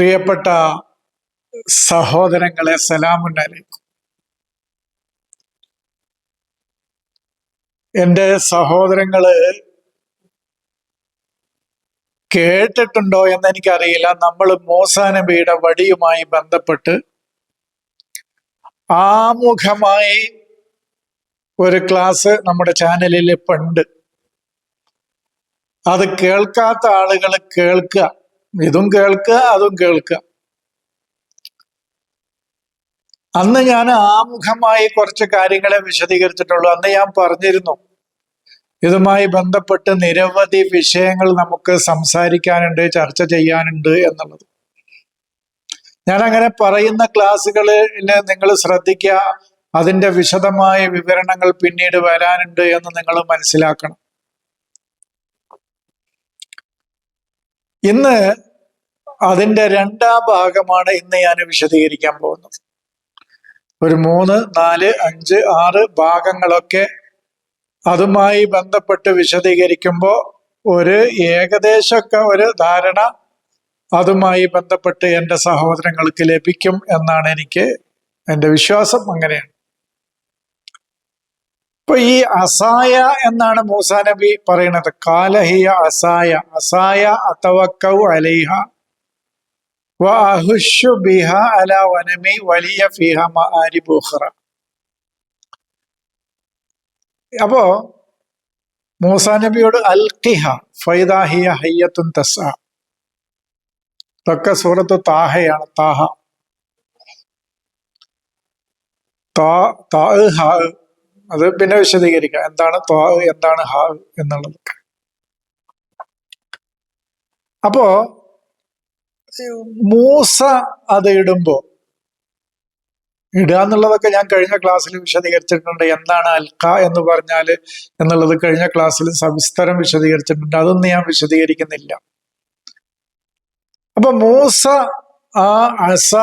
പ്രിയപ്പെട്ട സഹോദരങ്ങളെ സലാമുണ്ടായിരിക്കും എന്റെ സഹോദരങ്ങൾ കേട്ടിട്ടുണ്ടോ എന്ന് എനിക്കറിയില്ല നമ്മൾ മൂസാ നബിയുടെ വടിയുമായി ബന്ധപ്പെട്ട് ആമുഖമായി ഒരു ക്ലാസ് നമ്മുടെ ചാനലിൽ പണ്ട് അത് കേൾക്കാത്ത ആളുകൾ കേൾക്കുക. ഇതും കേൾക്കുക അതും കേൾക്കുക അന്ന് ഞാൻ ആമുഖമായി കുറച്ച് കാര്യങ്ങളെ വിശദീകരിച്ചിട്ടുള്ളൂ. അന്ന് ഞാൻ പറഞ്ഞിരുന്നു ഇതുമായി ബന്ധപ്പെട്ട് നിരവധി വിഷയങ്ങൾ നമുക്ക് സംസാരിക്കാനുണ്ട് ചർച്ച ചെയ്യാനുണ്ട് എന്നുള്ളത്. ഞാൻ അങ്ങനെ പറയുന്ന ക്ലാസ്സുകളിൽ നിങ്ങൾ ശ്രദ്ധിക്കുക അതിന്റെ വിശദമായ വിവരണങ്ങൾ പിന്നീട് വരാനുണ്ട് എന്ന് നിങ്ങൾ മനസ്സിലാക്കണം. ഇന്ന് അതിന്റെ രണ്ടാം ഭാഗമാണ് ഇന്ന് ഞാൻ വിശദീകരിക്കാൻ പോകുന്നത്. ഒരു മൂന്ന് നാല് അഞ്ച് ആറ് ഭാഗങ്ങളൊക്കെ അതുമായി ബന്ധപ്പെട്ട് വിശദീകരിക്കുമ്പോൾ ഒരു ഏകദേശമൊക്കെ ഒരു ധാരണ അതുമായി ബന്ധപ്പെട്ട് എന്റെ സഹോദരങ്ങൾക്ക് ലഭിക്കും എന്നാണ് എനിക്ക് എന്റെ വിശ്വാസം അങ്ങനെയാണ്. ഇപ്പൊ ഈ അസായ എന്നാണ് മൂസാ നബി പറയുന്നത് കാലഹിയ അസായ. അസായ അതവക്കൗ അലൈഹ വഹുഷു ബിഹ അല വനമി വലിയ ഫിഹ ബുഹ്റ അപ്പോ മൂസാ നബിയോട് അൽഖിഹ ഫൈദാഹിയ ഹയ്യത്തുൻ തസ ഇതൊക്കെ സൂറത്ത് താഹയാണ്. താഹ. താ താ അത് പിന്നെ വിശദീകരിക്കാം. എന്താണ് ത്വാ എന്താണ് ഹാ എന്നുള്ളത്. അപ്പോ മൂസ അത് ഇടുമ്പോ ഇടുക എന്നുള്ളതൊക്കെ ഞാൻ കഴിഞ്ഞ ക്ലാസ്സിൽ വിശദീകരിച്ചിട്ടുണ്ട്. എന്താണ് അൽക്ക എന്ന് പറഞ്ഞാൽ എന്നുള്ളത് കഴിഞ്ഞ ക്ലാസ്സിൽ സവിസ്തരം വിശദീകരിച്ചിട്ടുണ്ട്. അതൊന്നും ഞാൻ വിശദീകരിക്കുന്നില്ല. അപ്പൊ മൂസ ആ അസ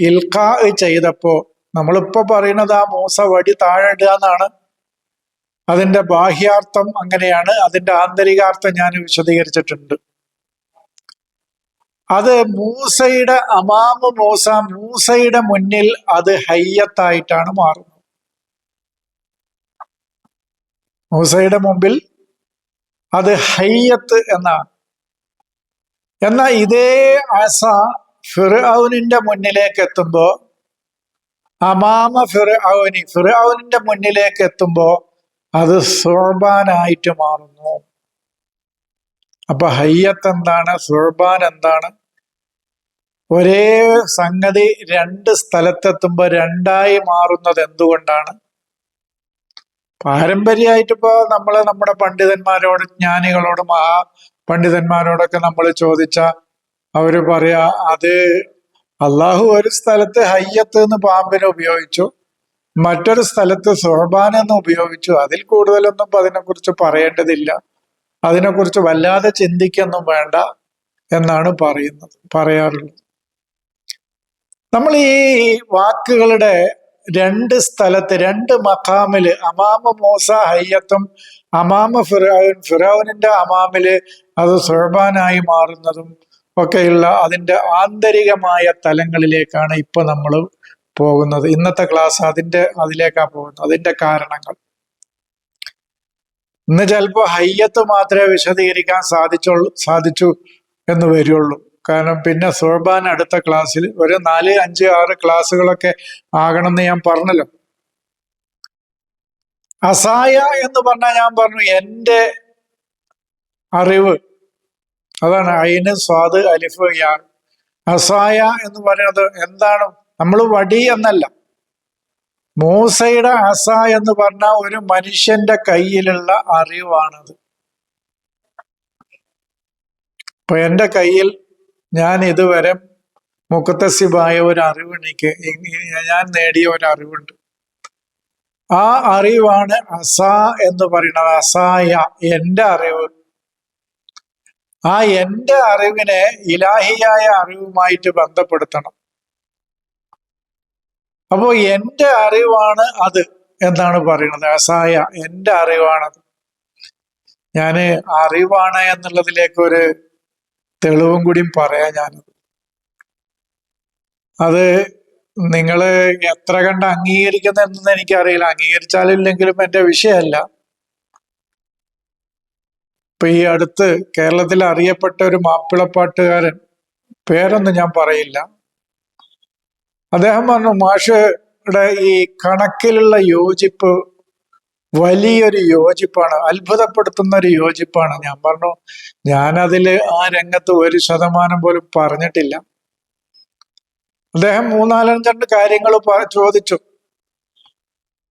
ഇൽക്ക ചെയ്തപ്പോ നമ്മളിപ്പോ പറയുന്നത് ആ മൂസ വടി താഴെ ഇടുക എന്നാണ്. അതിന്റെ ബാഹ്യാർത്ഥം അങ്ങനെയാണ്. അതിന്റെ ആന്തരികാർത്ഥം ഞാൻ വിശദീകരിച്ചിട്ടുണ്ട്. അത് മൂസയുടെ അമാമ മൂസ മൂസയുടെ മുന്നിൽ അത് ഹയ്യത്തായിട്ടാണ് മാറുന്നത്. മൂസയുടെ മുമ്പിൽ അത് ഹയ്യത്ത് എന്നാണ്. എന്നാൽ ഇതേ ആസ ഫിറൌനിന്റെ മുന്നിലേക്ക് എത്തുമ്പോ അമാമ ഫിറൌനി ഫിറൌനിന്റെ മുന്നിലേക്ക് എത്തുമ്പോ അത് സുർബാനായിട്ട് മാറുന്നു. അപ്പൊ ഹയ്യത്ത് എന്താണ്? സുർബാൻ എന്താണ്? ഒരേ സംഗതി രണ്ട് സ്ഥലത്തെത്തുമ്പോ രണ്ടായി മാറുന്നത് എന്തുകൊണ്ടാണ്? പാരമ്പര്യമായിട്ട് നമ്മൾ നമ്മുടെ പണ്ഡിതന്മാരോട് ജ്ഞാനികളോട് മഹാ പണ്ഡിതന്മാരോടൊക്കെ നമ്മൾ ചോദിച്ച അവർ പറയാ അത് അള്ളാഹു ഒരു സ്ഥലത്ത് ഹയ്യത്ത് എന്ന് പാമ്പിനെ ഉപയോഗിച്ചു മറ്റൊരു സ്ഥലത്ത് സുഹബാൻ എന്ന് ഉപയോഗിച്ചു. അതിൽ കൂടുതലൊന്നും അതിനെക്കുറിച്ച് പറയേണ്ടതില്ല. അതിനെക്കുറിച്ച് വല്ലാതെ ചിന്തിക്കൊന്നും വേണ്ട എന്നാണ് പറയുന്നത് പറയാറുള്ളത്. നമ്മൾ ഈ വാക്കുകളുടെ രണ്ട് സ്ഥലത്ത് രണ്ട് മഖാമിൽ അമാമ മൂസ ഹയ്യത്തും അമാമ ഫിറൌൻ ഫിറൌനിന്റെ അമാമിൽ അത് സുഹബാനായി മാറുന്നതും ഒക്കെയുള്ള അതിന്റെ ആന്തരികമായ തലങ്ങളിലേക്കാണ് ഇപ്പൊ നമ്മൾ പോകുന്നത്. ഇന്നത്തെ ക്ലാസ് അതിന്റെ അതിലേക്കാണ് പോകുന്നത്. അതിന്റെ കാരണങ്ങൾ. ഇന്ന് ചിലപ്പോൾ ഹയ്യത്ത് മാത്രമേ വിശദീകരിക്കാൻ സാധിച്ചുള്ളൂ സാധിച്ചു എന്ന് വരുള്ളൂ. കാരണം പിന്നെ സുഹബാൻ അടുത്ത ക്ലാസ്സിൽ ഒരു നാല് അഞ്ച് ആറ് ക്ലാസ്സുകളൊക്കെ ആകണം എന്ന് ഞാൻ പറഞ്ഞല്ലോ. അസായ എന്ന് പറഞ്ഞാൽ ഞാൻ പറഞ്ഞു എന്റെ അറിവ് അതാണ് അയിന് സ്വാദ് അലിഫ് യാ. അസായ എന്ന് പറയുന്നത് എന്താണ്? നമ്മൾ വടി എന്നല്ല. മൂസയുടെ അസ എന്ന് പറഞ്ഞ ഒരു മനുഷ്യന്റെ കയ്യിലുള്ള അറിവാണത്. ഇപ്പൊ എന്റെ കയ്യിൽ ഞാൻ ഇതുവരെ മുക്കത്തസിബായ ഒരു അറിവ് എനിക്ക് ഞാൻ നേടിയ ഒരു അറിവുണ്ട്. ആ അറിവാണ് അസ എന്ന് പറയുന്നത്. അസായ എന്റെ അറിവ്. ആ എന്റെ അറിവിനെ ഇലാഹിയായ അറിവുമായിട്ട് ബന്ധപ്പെടുത്തണം. അപ്പോ എന്റെ അറിവാണ് അത് എന്നാണ് പറയുന്നത്. അസായ എന്റെ അറിവാണത്. ഞാൻ അറിവാണ് എന്നുള്ളതിലേക്ക് ഒരു തെളിവും കൂടിയും പറയാം ഞാനത്. അത് നിങ്ങൾ എത്ര കണ്ട് അംഗീകരിക്കുന്നതെന്ന് എനിക്കറിയില്ല. അംഗീകരിച്ചാലില്ലെങ്കിലും എന്റെ വിഷയമല്ല. ഇപ്പൊ ഈ അടുത്ത് കേരളത്തിൽ അറിയപ്പെട്ട ഒരു മാപ്പിളപ്പാട്ടുകാരൻ പേരൊന്നും ഞാൻ പറയില്ല. അദ്ദേഹം പറഞ്ഞു മാഷയുടെ ഈ കണക്കിലുള്ള യോജിപ്പ് വലിയൊരു യോജിപ്പാണ് അത്ഭുതപ്പെടുത്തുന്ന ഒരു യോജിപ്പാണ്. ഞാൻ പറഞ്ഞു ഞാനതിൽ ആ രംഗത്ത് ഒരു ശതമാനം പോലും പറഞ്ഞിട്ടില്ല. അദ്ദേഹം മൂന്നാലഞ്ചണ്ട് കാര്യങ്ങൾ ചോദിച്ചു.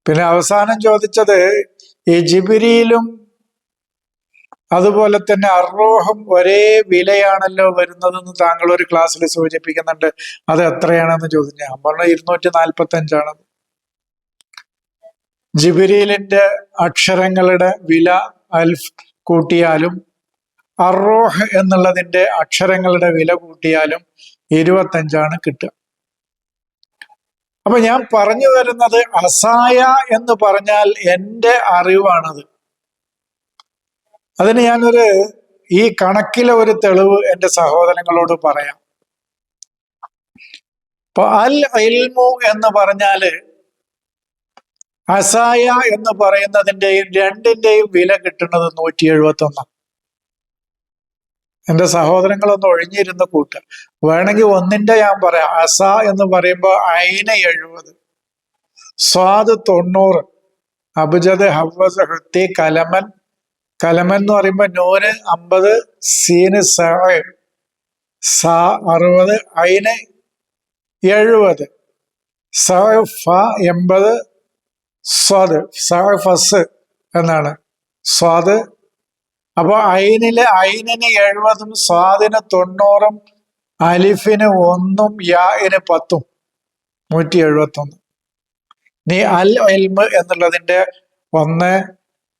പിന്നെ അവസാനം ചോദിച്ചത് ഈ ജിബിരിയിലും അതുപോലെ തന്നെ അറോഹം ഒരേ വിലയാണല്ലോ വരുന്നതെന്ന് താങ്കൾ ഒരു ക്ലാസ്സിൽ സൂചിപ്പിക്കുന്നുണ്ട്. അത് എത്രയാണെന്ന് ചോദിച്ചു. ഞാൻ പറഞ്ഞ ഇരുന്നൂറ്റി നാൽപ്പത്തി അഞ്ചാണ് ജിബിരിലിന്റെ അക്ഷരങ്ങളുടെ വില അൽഫ് കൂട്ടിയാലും അറോഹ് എന്നുള്ളതിന്റെ അക്ഷരങ്ങളുടെ വില കൂട്ടിയാലും ഇരുപത്തഞ്ചാണ് കിട്ടുക. അപ്പൊ ഞാൻ പറഞ്ഞു വരുന്നത് അസായ എന്ന് പറഞ്ഞാൽ എന്റെ അറിവാണത്. അതിന് ഞാനൊരു ഈ കണക്കിലെ ഒരു തെളിവ് എന്റെ സഹോദരങ്ങളോട് പറയാം. അപ്പൊ അൽ ഇൽമു എന്ന് പറഞ്ഞാൽ അസായ എന്ന് പറയുന്നതിന്റെയും രണ്ടിന്റെയും വില കിട്ടുന്നത് നൂറ്റി എഴുപത്തി ഒന്നാണ് എന്റെ സഹോദരങ്ങളൊന്ന് ഒഴിഞ്ഞിരുന്ന് കൂട്ടുക. വേണമെങ്കിൽ ഒന്നിന്റെ ഞാൻ പറയാം. അസ എന്ന് പറയുമ്പോൾ അയിന എഴുപത് സ്വാദ് തൊണ്ണൂറ് അബുജദ് ഹവസ് ഹൃത്തി കലമൻ കലമൻ എന്ന് പറയുമ്പോൾ നൂന് അമ്പത് സീന് സ അറുപത് അയിന് എഴുപത്. സ ഫ എൺപത് സ്വാദ് സ ഫസ് എന്നാണ്. സ്വാദ്. അപ്പൊ ഐനിൽ അയിനിന് എഴുപതും സ്വാദിന് തൊണ്ണൂറും അലിഫിന് ഒന്നും യാന് പത്തും. നൂറ്റി എഴുപത്തൊന്ന് നീ അൽ എൽമ് എന്നുള്ളതിന്റെ ഒന്ന്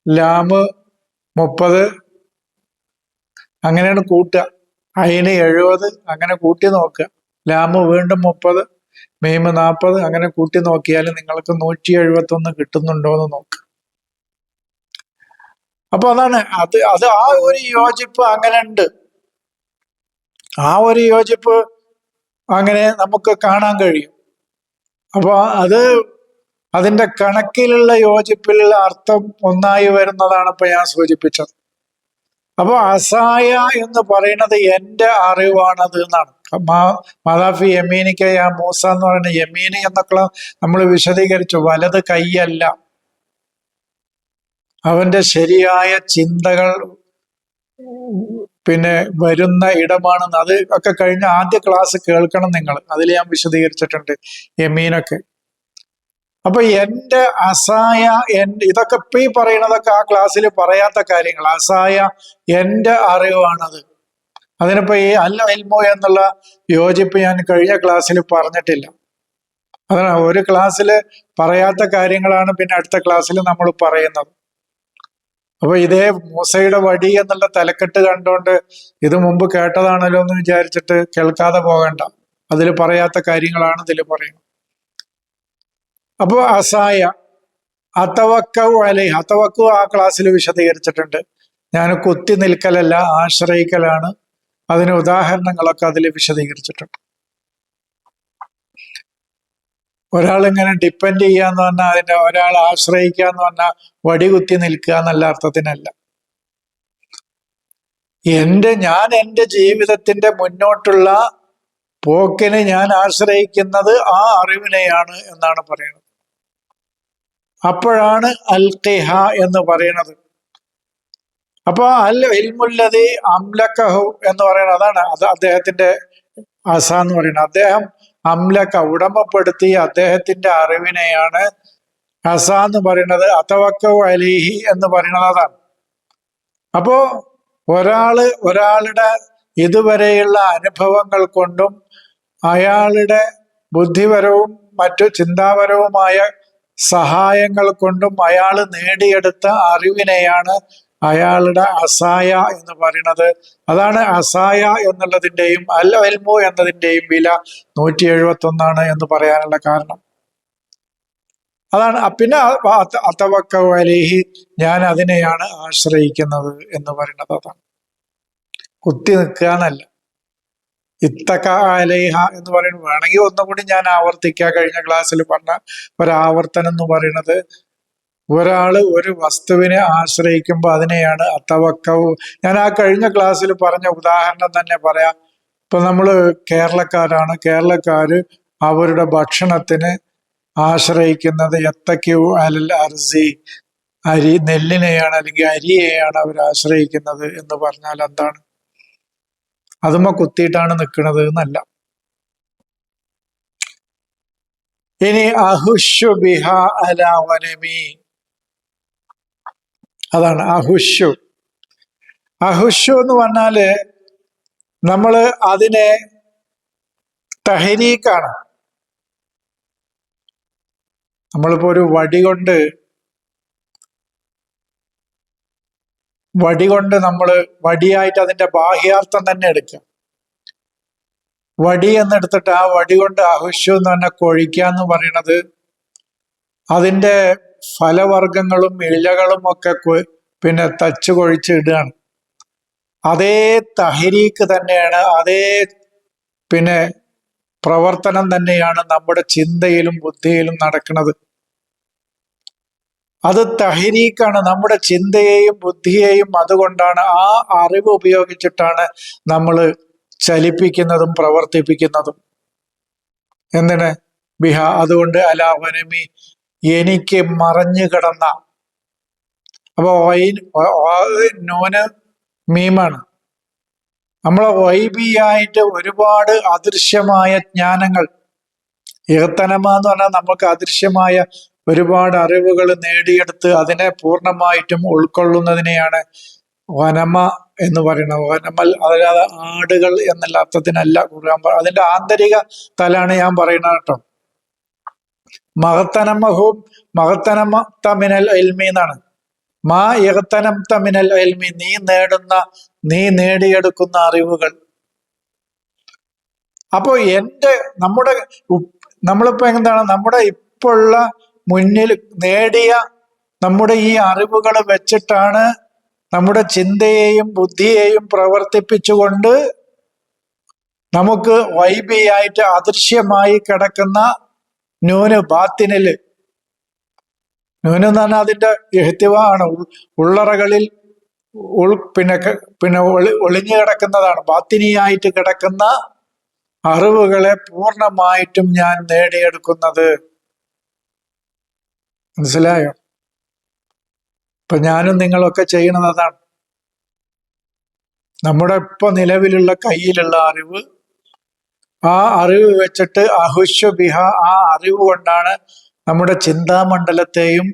ലാമ് മുപ്പത്. അങ്ങനെയാണ് കൂട്ടുക. അയിന് എഴുപത് അങ്ങനെ കൂട്ടി നോക്കുക. ലാമ് വീണ്ടും മുപ്പത് മെയ്മ് നാൽപ്പത് അങ്ങനെ കൂട്ടി നോക്കിയാൽ നിങ്ങൾക്ക് നൂറ്റി എഴുപത്തി ഒന്ന് കിട്ടുന്നുണ്ടോ എന്ന് നോക്കുക അപ്പൊ അതാണ് അത് അത് ആ ഒരു യോജിപ്പ് അങ്ങനെ ഉണ്ട് ആ ഒരു യോജിപ്പ് അങ്ങനെ നമുക്ക് കാണാൻ കഴിയും. അപ്പൊ അത് അതിന്റെ കണക്കിലുള്ള യോജിപ്പിലുള്ള അർത്ഥം ഒന്നായി വരുന്നതാണ് ഇപ്പൊ ഞാൻ സൂചിപ്പിച്ചത്. അപ്പൊ അസായ എന്ന് പറയുന്നത് എന്റെ അറിവാണത് എന്നാണ്. മാതാഫി യമീനിക്ക ആ മൂസ എന്ന് പറയുന്ന യമീനി എന്നൊക്കെ നമ്മൾ വിശദീകരിച്ചു വലത് കൈയല്ല. അവന്റെ ശരിയായ ചിന്തകൾ പിന്നെ വരുന്ന ഇടമാണെന്ന് അത് ഒക്കെ കഴിഞ്ഞ ആദ്യ ക്ലാസ് കേൾക്കണം നിങ്ങൾ. അതിൽ ഞാൻ വിശദീകരിച്ചിട്ടുണ്ട് യമീനൊക്കെ. അപ്പൊ എന്റെ അസായ എൻ ഇതൊക്കെ ഇപ്പൊ ഈ പറയുന്നതൊക്കെ ആ ക്ലാസ്സിൽ പറയാത്ത കാര്യങ്ങൾ. അസായ എന്റെ അറിവാണത്. അതിനിപ്പോ ഈ അല്ല എൽമോ എന്നുള്ള യോജിപ്പ് ഞാൻ കഴിഞ്ഞ ക്ലാസ്സിൽ പറഞ്ഞിട്ടില്ല. അതാണ് ഒരു ക്ലാസ്സിൽ പറയാത്ത കാര്യങ്ങളാണ് പിന്നെ അടുത്ത ക്ലാസ്സിൽ നമ്മൾ പറയുന്നത്. അപ്പൊ ഇതേ മൂസയുടെ വടി എന്നുള്ള തലക്കെട്ട് കണ്ടോണ്ട് ഇത് മുമ്പ് കേട്ടതാണല്ലോ എന്ന് വിചാരിച്ചിട്ട് കേൾക്കാതെ പോകണ്ട. അതിൽ പറയാത്ത കാര്യങ്ങളാണ് ഇതിൽ പറയുന്നത്. അപ്പോ അസായ അത്തവക്കു അലൈ അതവക്കു ആ ക്ലാസ്സിൽ വിശദീകരിച്ചിട്ടുണ്ട്. ഞാൻ കുത്തി നിൽക്കലല്ല ആശ്രയിക്കലാണ്. അതിന് ഉദാഹരണങ്ങളൊക്കെ അതിൽ വിശദീകരിച്ചിട്ടുണ്ട്. ഒരാൾ ഇങ്ങനെ ഡിപ്പെൻഡ് ചെയ്യാന്ന് പറഞ്ഞാൽ അതിന്റെ ഒരാൾ ആശ്രയിക്കുക എന്ന് പറഞ്ഞാൽ വടികുത്തി നിൽക്കുക എന്നല്ല അർത്ഥത്തിനല്ല. എന്റെ ഞാൻ എന്റെ ജീവിതത്തിന്റെ മുന്നോട്ടുള്ള പോക്കിനെ ഞാൻ ആശ്രയിക്കുന്നത് ആ അറിവിനെയാണ് എന്നാണ് പറയുന്നത്. അപ്പോഴാണ് അൽ ഖിഹ എന്ന് പറയുന്നത്. അപ്പൊ അൽ ഇൽമുല്ലതി അംലക്കഹു എന്ന് പറയുന്നത് അതാണ് അത് അദ്ദേഹത്തിന്റെ അസ എന്ന് പറയുന്നത്. അദ്ദേഹം അംലക്ക ഉടമപ്പെടുത്തി അദ്ദേഹത്തിന്റെ അറിവിനെയാണ് അസ എന്ന് പറയുന്നത്. അതവക്ക അലിഹി എന്ന് പറയുന്നത് അതാണ്. അപ്പോ ഒരാൾ ഒരാളുടെ ഇതുവരെയുള്ള അനുഭവങ്ങൾ കൊണ്ടും അയാളുടെ ബുദ്ധിപരവും മറ്റു ചിന്താപരവുമായ സഹായങ്ങൾ കൊണ്ടും അയാൾ നേടിയെടുത്ത അറിവിനെയാണ് അയാളുടെ അസായ എന്ന് പറയുന്നത്. അതാണ് അസായ എന്നുള്ളതിന്റെയും അൽ അൽമു എന്നതിന്റെയും വില നൂറ്റി എഴുപത്തി ഒന്നാണ് എന്ന് പറയാനുള്ള കാരണം. അതാണ്. പിന്നെ അത്തവക്ക അലിഹി ഞാൻ അതിനെയാണ് ആശ്രയിക്കുന്നത് എന്ന് പറയുന്നത് അതാണ്. കുത്തി നിൽക്കുക എന്നല്ല. ഇത്തക അലൈഹ എന്ന് പറയുന്നത് വേണമെങ്കിൽ ഒന്നുകൂടി ഞാൻ ആവർത്തിക്കാം. കഴിഞ്ഞ ക്ലാസ്സിൽ പറഞ്ഞ ഒരാവർത്തനം എന്ന് പറയുന്നത് ഒരാൾ ഒരു വസ്തുവിനെ ആശ്രയിക്കുമ്പോൾ അതിനെയാണ് അത്തവക്കവ്. ഞാൻ ആ കഴിഞ്ഞ ക്ലാസ്സിൽ പറഞ്ഞ ഉദാഹരണം തന്നെ പറയാം. ഇപ്പൊ നമ്മൾ കേരളക്കാരാണ്. കേരളക്കാര് അവരുടെ ഭക്ഷണത്തിന് ആശ്രയിക്കുന്നത് എത്തക്കു അലൽ അർസി. അരി നെല്ലിനെയാണ് അല്ലെങ്കിൽ അരിയെയാണ് അവർ ആശ്രയിക്കുന്നത് എന്ന് പറഞ്ഞാൽ എന്താണ്? അതുമ്മ കുത്തിയിട്ടാണ് നിൽക്കുന്നത് എന്നല്ല. ഇനി അഹുഷു ബിഹ അല അതാണ് അഹുഷു. അഹുഷു എന്ന് പറഞ്ഞാൽ നമ്മൾ അതിനെ തഹരീക്കാണ് നമ്മളിപ്പോ ഒരു വടി കൊണ്ട് വടി കൊണ്ട് നമ്മൾ വടിയായിട്ട് അതിന്റെ ബാഹ്യാർത്ഥം തന്നെ എടുക്കാം. വടി എന്നെടുത്തിട്ട് ആ വടി കൊണ്ട് അഹുഷ്യു എന്ന് പറഞ്ഞ കൊഴിക്കുക എന്ന് പറയണത് അതിന്റെ ഫലവർഗങ്ങളും ഇലകളും ഒക്കെ പിന്നെ തച്ച് കൊഴിച്ച് ഇടുകയാണ്. അതേ തഹരീക്ക് തന്നെയാണ് അതേ പിന്നെ പ്രവർത്തനം തന്നെയാണ് നമ്മുടെ ചിന്തയിലും ബുദ്ധിയിലും നടക്കുന്നത്. അത് തഹരീക്കാണ്. നമ്മുടെ ചിന്തയെയും ബുദ്ധിയെയും അതുകൊണ്ടാണ് ആ അറിവ് ഉപയോഗിച്ചിട്ടാണ് നമ്മൾ ചലിപ്പിക്കുന്നതും പ്രവർത്തിപ്പിക്കുന്നതും. എന്തിന്? ബിഹ അതുകൊണ്ട് അലാവനമി എനിക്ക് മറഞ്ഞു കിടന്ന. അപ്പൊ വൈ നോന് മീമാണ്. നമ്മളെ വൈബിയായിട്ട് ഒരുപാട് അദൃശ്യമായ ജ്ഞാനങ്ങൾ. ഏത്തനമ എന്ന് പറഞ്ഞാൽ നമുക്ക് അദൃശ്യമായ ഒരുപാട് അറിവുകൾ നേടിയെടുത്ത് അതിനെ പൂർണമായിട്ടും ഉൾക്കൊള്ളുന്നതിനെയാണ് വനമ എന്ന് പറയുന്നത്. വനമൽ അതായത് ആടുകൾ എന്നുള്ള അർത്ഥത്തിനല്ല ഖുർആൻ അതിന്റെ ആന്തരിക തലാണ് ഞാൻ പറയുന്നത് കേട്ടോ. മഹത്തനമഹും മഹത്തനമ തമിനൽ എൽമി എന്നാണ്. മാ ഇഹത്തനം തമിനൽ എൽമി. നീ നേടുന്ന നീ നേടിയെടുക്കുന്ന അറിവുകൾ. അപ്പോ എന്റെ നമ്മുടെ നമ്മളിപ്പോ എന്താണ്? നമ്മുടെ ഇപ്പോഴുള്ള മുന്നിൽ നേടിയ നമ്മുടെ ഈ അറിവുകൾ വെച്ചിട്ടാണ് നമ്മുടെ ചിന്തയെയും ബുദ്ധിയെയും പ്രവർത്തിപ്പിച്ചുകൊണ്ട് നമുക്ക് വൈബിയായിട്ട് അദൃശ്യമായി കിടക്കുന്ന ന്യൂന് ബാത്തിനിൽ. ന്യൂന് എന്ന് പറഞ്ഞാൽ അതിന്റെ എഹ്തിവാണ് ഉള്ളറകളിൽ ഉൾ പിന്നെ പിന്നെ ഒളി ഒളിഞ്ഞു കിടക്കുന്നതാണ്. ബാത്തിനിയായിട്ട് കിടക്കുന്ന അറിവുകളെ പൂർണമായിട്ടും ഞാൻ നേടിയെടുക്കുന്നത്. മനസ്സിലായോ? ഇപ്പൊ ഞാനും നിങ്ങളൊക്കെ ചെയ്യണത് അതാണ്. നമ്മുടെ ഇപ്പൊ നിലവിലുള്ള കയ്യിലുള്ള അറിവ് ആ അറിവ് വെച്ചിട്ട് അഹുശ്വബിഹ ആ അറിവ് കൊണ്ടാണ് നമ്മുടെ ചിന്താമണ്ഡലത്തെയും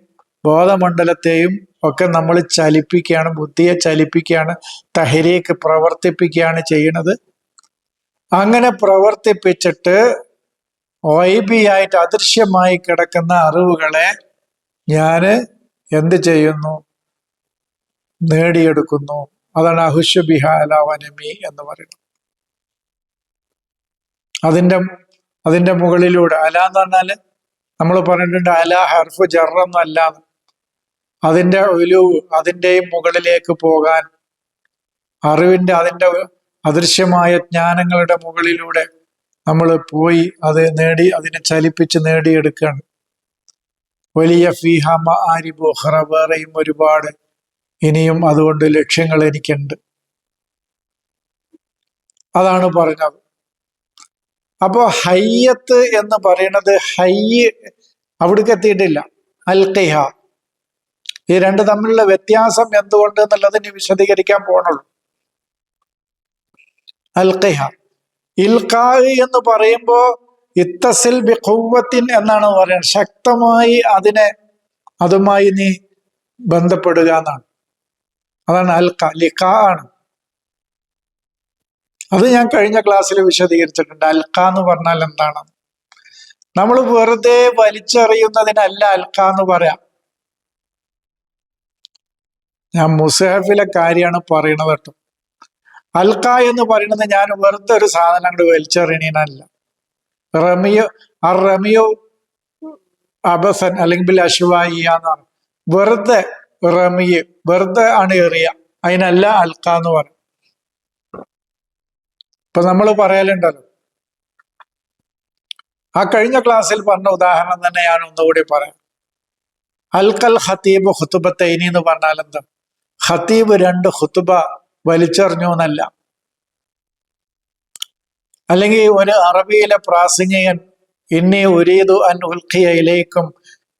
ബോധമണ്ഡലത്തെയും ഒക്കെ നമ്മൾ ചലിപ്പിക്കുകയാണ് ബുദ്ധിയെ ചലിപ്പിക്കുകയാണ് തഹരീക്ക് പ്രവർത്തിപ്പിക്കുകയാണ് ചെയ്യുന്നത് അങ്ങനെ പ്രവർത്തിപ്പിച്ചിട്ട് വൈബിയായിട്ട് അദൃശ്യമായി കിടക്കുന്ന അറിവുകളെ ഞാൻ എന്ത് ചെയ്യുന്നു? നേടിയെടുക്കുന്നു. അതാണ് അഹുഷ്യ ബിഹാല വനമി എന്ന് പറയുന്നത്. അതിന്റെ അതിന്റെ മുകളിലൂടെ അല എന്ന് പറഞ്ഞാൽ നമ്മൾ പറഞ്ഞിട്ടുണ്ട് അല ഹർഫ് ജറന്നല്ല അതിന്റെ ഒരു അതിന്റെയും മുകളിലേക്ക് പോകാൻ അറിവിന്റെ അതിന്റെ അദൃശ്യമായ ജ്ഞാനങ്ങളുടെ മുകളിലൂടെ നമ്മൾ പോയി അത് നേടി അതിനെ ചലിപ്പിച്ച് നേടിയെടുക്കുകയാണ്. വലിയ ഫീഹമ ആരിബുഹറ വേറെയും ഒരുപാട്. ഇനിയും അതുകൊണ്ട് ലക്ഷ്യങ്ങൾ എനിക്കുണ്ട്. അതാണ് പറഞ്ഞത്. അപ്പോ ഹയ്യത്ത് എന്ന് പറയുന്നത് ഹയ്യ് അവിടേക്ക് എത്തിയിട്ടില്ല. അൽഖിഹ ഈ രണ്ട് തമ്മിലുള്ള വ്യത്യാസം എന്തുകൊണ്ട് എന്നുള്ളതിന് വിശദീകരിക്കാൻ പോണുള്ളൂ. അൽഖിഹ ഇൽഖാഹ് എന്ന് പറയുമ്പോ ഇത്തസിൽ ബി ഖുവത്തിൻ എന്നാണ് പറയുന്നത്. ശക്തമായി അതിനെ അതുമായി നീ ബന്ധപ്പെടുക എന്നാണ്. അതാണ് അൽക്ക ലിക്ക ആണ്. അത് ഞാൻ കഴിഞ്ഞ ക്ലാസ്സിൽ വിശദീകരിച്ചിട്ടുണ്ട്. അൽക്ക എന്ന് പറഞ്ഞാൽ എന്താണ്? നമ്മൾ വെറുതെ വലിച്ചെറിയുന്നതിനല്ല അൽക്ക എന്ന് പറയാം. ഞാൻ മുസഹഫിലെ കാര്യമാണ് പറയണത് കേട്ടോ. അൽക്ക എന്ന് പറയുന്നത് ഞാൻ വെറുതെ ഒരു സാധനം അങ്ങോട്ട് വലിച്ചെറിയണല്ല റമിയോ ആ റമിയോ അബസൻ അല്ലെങ്കിൽ എന്നാണ് വെറുതെ റമിയ വെറുതെ ആണ് എറിയ അതിനല്ല അൽക്ക എന്ന് പറയും. ഇപ്പൊ നമ്മൾ പറയലുണ്ടല്ലോ. ആ കഴിഞ്ഞ ക്ലാസ്സിൽ പറഞ്ഞ ഉദാഹരണം തന്നെ ഞാൻ ഒന്നുകൂടി പറയാം. അൽക്കൽ ഹത്തീബ് ഹുത്തുബത്തൈനി എന്ന് പറഞ്ഞാൽ എന്താ ഹത്തീബ് രണ്ട് ഹുത്തുബ വലിച്ചെറിഞ്ഞു എന്നല്ല. അല്ലെങ്കിൽ ഒരു അറബിയിലെ പ്രാസംഗികൻ ഇന്നി ഉരീദു അൻ ഉൽഖിയ ഇലേക്കും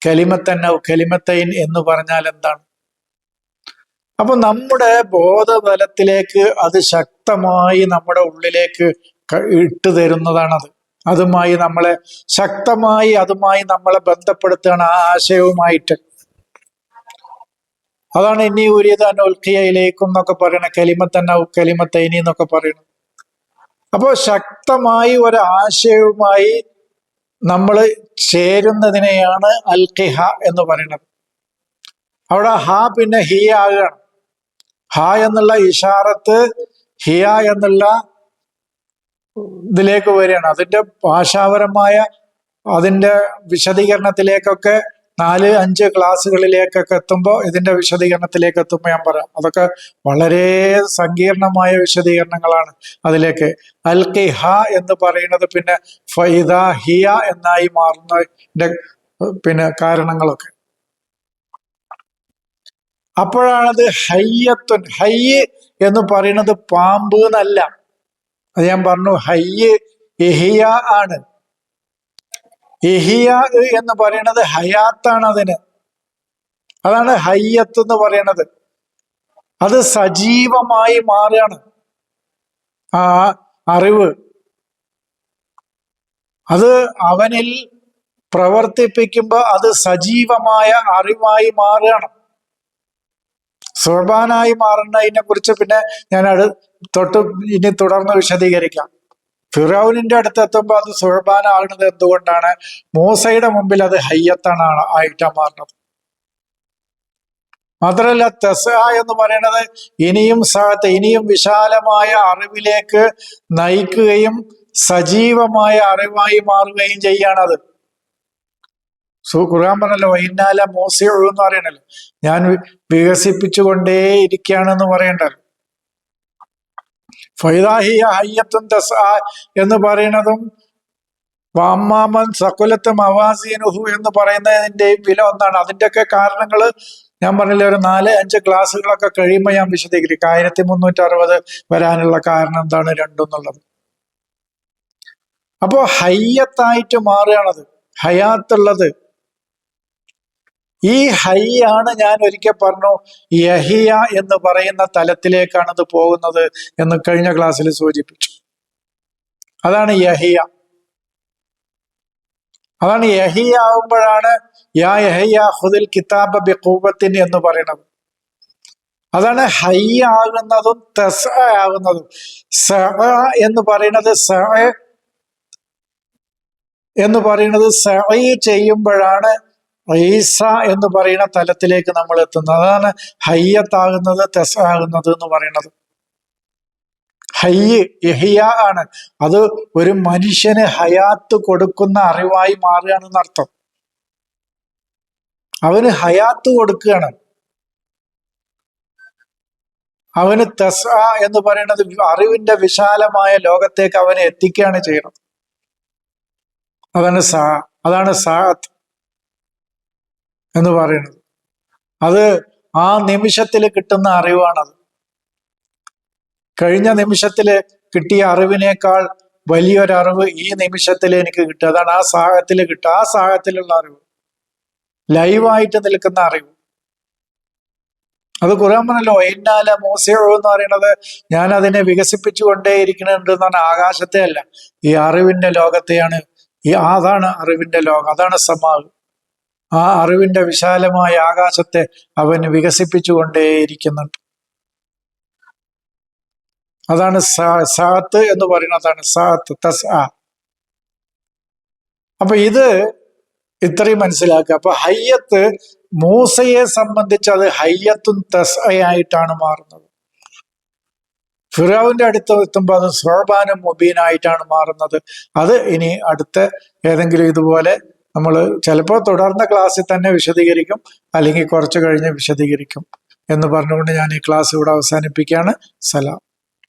കലിമത്തൻ ഔ കലിമത്തൈൻ എന്ന് പറഞ്ഞാൽ എന്താണ്? അപ്പൊ നമ്മുടെ ബോധബലത്തിലേക്ക് അത് ശക്തമായി നമ്മുടെ ഉള്ളിലേക്ക് ഇട്ടു തരുന്നതാണത്. അതുമായി നമ്മളെ ശക്തമായി അതുമായി നമ്മളെ ബന്ധപ്പെടുത്തുകയാണ് ആ ആശയവുമായിട്ട്. അതാണ് ഇനി ഉരിയതാൻ ഉൽക്കിയയിലേക്കും എന്നൊക്കെ പറയണ കലിമത്തന്നെ കലിമത്തൈനി എന്നൊക്കെ പറയുന്നത്. അപ്പോൾ ശക്തമായി ഒരാശയവുമായി നമ്മൾ ചേരുന്നതിനെയാണ് അൽഖിഹ എന്ന് പറയുന്നത്. അവിടെ ഹ പിന്നെ ഹി ആകുകയാണ്. ഹ എന്നുള്ള ഇഷാറത്ത് ഹിയ എന്നുള്ള ഇതിലേക്ക് വരികയാണ്. അതിന്റെ ഭാഷാപരമായ അതിന്റെ വിശദീകരണത്തിലേക്കൊക്കെ നാല് അഞ്ച് ക്ലാസ്സുകളിലേക്കൊക്കെ എത്തുമ്പോൾ ഇതിന്റെ വിശദീകരണത്തിലേക്ക് എത്തുമ്പോൾ ഞാൻ പറയാം. അതൊക്കെ വളരെ സങ്കീർണമായ വിശദീകരണങ്ങളാണ് അതിലേക്ക്. അൽ കിഹ എന്ന് പറയുന്നത് പിന്നെ ഫൈദ ഹിയ എന്നായി മാറുന്നതിന്റെ പിന്നെ കാരണങ്ങളൊക്കെ. അപ്പോഴാണത് ഹയ്യത്തുൻ ഹയ്യ് എന്ന് പറയുന്നത് പാമ്പ് എന്നല്ല. അത് ഞാൻ പറഞ്ഞു ഹയ്യ് ഇഹിയ ആണ്. ഇഹിയ എന്ന് പറയുന്നത് ഹയാത്താണ് അതിന്. അതാണ് ഹയ്യത്ത് എന്ന് പറയണത് അത് സജീവമായി മാറുകയാണ്. ആ അറിവ്. അത് അവനിൽ പ്രവർത്തിപ്പിക്കുമ്പോൾ അത് സജീവമായ അറിവായി മാറുകയാണ്. സുർബാനായി മാറുന്നതിനെ കുറിച്ച് പിന്നെ ഞാൻ അത് തൊട്ട് ഇനി തുടർന്ന് വിശദീകരിക്കാം. ഫിറൌനിന്റെ അടുത്ത് എത്തുമ്പോൾ അത് സുർബാനാകുന്നത് എന്തുകൊണ്ടാണ്? മൂസയുടെ മുമ്പിൽ അത് ഹയ്യത്താണ് ആയിട്ടാ മാറുന്നത്. മാത്രമല്ല തെസ എന്ന് പറയുന്നത് ഇനിയും സഹത്ത് ഇനിയും വിശാലമായ അറിവിലേക്ക് നയിക്കുകയും സജീവമായ അറിവായി മാറുകയും ചെയ്യാണത് സു ഖുർആൻ പറഞ്ഞല്ലോ വൈന്നാല മോസിയുള്ളൂ എന്ന് പറയണല്ലോ ഞാൻ വികസിപ്പിച്ചുകൊണ്ടേ ഇരിക്കുകയാണെന്ന് പറയണ്ടല്ലോ ഫൈദാഹിയ ഹയ്യത്തും തസ എന്ന് പറയുന്നതും വാമ്മാമൻ സകുലത്തും അവാസീനുഹു എന്ന് പറയുന്നതിന്റെയും വില ഒന്നാണ്. അതിന്റെയൊക്കെ കാരണങ്ങൾ ഞാൻ പറഞ്ഞില്ല ഒരു നാല് അഞ്ച് ക്ലാസ്സുകളൊക്കെ കഴിയുമ്പോൾ ഞാൻ വിശദീകരിക്കും. ആയിരത്തി മുന്നൂറ്റി അറുപത് വരാനുള്ള കാരണം എന്താണ് രണ്ടെന്നുള്ളത് അപ്പോ ഹയ്യത്തായിട്ട് മാറുകയാണത്. ഹയാത്തുള്ളത് ഈ ഹൈ ആണ് ഞാൻ ഒരിക്കൽ പറഞ്ഞു യഹിയ എന്ന് പറയുന്ന തലത്തിലേക്കാണ് അത് പോകുന്നത് എന്ന് കഴിഞ്ഞ ക്ലാസ്സിൽ സൂചിപ്പിച്ചു. അതാണ് യഹിയ. അതാണ് യഹിയ ആവുമ്പോഴാണ് യാ യഹിയ ഹുദിൽ കിതാബ ബിഖൂബത്തിൻ എന്ന് പറയുന്നത്. അതാണ് ഹൈ ആകുന്നതും തെസ ആകുന്നതും. സ എന്ന് പറയുന്നത് സ എന്ന് പറയുന്നത് സ ചെയ്യുമ്പോഴാണ് ഈസ എന്ന് പറയുന്ന തലത്തിലേക്ക് നമ്മൾ എത്തുന്നത് അതാണ് ഹയ്യത്താകുന്നത് തെസ ആകുന്നത് എന്ന് പറയുന്നത്. ഹയ്യ് യഹിയ ആണ്. അത് ഒരു മനുഷ്യന് ഹയാത്ത് കൊടുക്കുന്ന അറിവായി മാറുകയാണെന്ന് അർത്ഥം അവന് ഹയാത്ത് കൊടുക്കുകയാണ്. അവന് തെസ എന്ന് പറയുന്നത് അറിവിന്റെ വിശാലമായ ലോകത്തേക്ക് അവനെ എത്തിക്കുകയാണ് ചെയ്യുന്നത്. അതാണ് സാ അതാണ് സാത്ത് എന്ന് പറയുന്നത്. അത് ആ നിമിഷത്തിൽ കിട്ടുന്ന അറിവാണത്. കഴിഞ്ഞ നിമിഷത്തിൽ കിട്ടിയ അറിവിനേക്കാൾ വലിയൊരറിവ് ഈ നിമിഷത്തിൽ എനിക്ക് കിട്ടുക അതാണ് ആ സാഹത്തിൽ കിട്ടുക ആ സാഹത്തിലുള്ള അറിവ്. ലൈവായിട്ട് നിൽക്കുന്ന അറിവ്. അത് ഖുർആൻ പറഞ്ഞല്ലോ എന്നാല മോസിയോ എന്ന് പറയുന്നത് ഞാൻ അതിനെ വികസിപ്പിച്ചുകൊണ്ടേയിരിക്കുന്നുണ്ട് എന്നാണ്. ആകാശത്തെ അല്ല. ഈ അറിവിന്റെ ലോകത്തെയാണ്. ഈ അതാണ് അറിവിന്റെ ലോകം. അതാണ് സമാവ് ആ അറിവിന്റെ വിശാലമായ ആകാശത്തെ അവൻ വികസിപ്പിച്ചുകൊണ്ടേയിരിക്കുന്നുണ്ട് അതാണ് സാത്ത് എന്ന് പറയുന്നതാണ് സാത്ത് തസ് ആ. അപ്പൊ ഇത് ഇത്രയും മനസ്സിലാക്കുക. അപ്പൊ ഹയ്യത്ത് മൂസയെ സംബന്ധിച്ച് അത് ഹയ്യത്തും തസ്ആയിട്ടാണ് മാറുന്നത്. ഫിറാവിന്റെ അടുത്ത് എത്തുമ്പോൾ അത് സോബാനും മൊബീനായിട്ടാണ് മാറുന്നത്. അത് ഇനി അടുത്ത ഏതെങ്കിലും ഇതുപോലെ നമ്മൾ ചിലപ്പോൾ തുടർന്ന ക്ലാസ്സിൽ തന്നെ വിശദീകരിക്കും അല്ലെങ്കിൽ കുറച്ച് കഴിഞ്ഞ് വിശദീകരിക്കും എന്ന് പറഞ്ഞുകൊണ്ട് ഞാൻ ഈ ക്ലാസ് ഇവിടെ അവസാനിപ്പിക്കുകയാണ്. സലാം.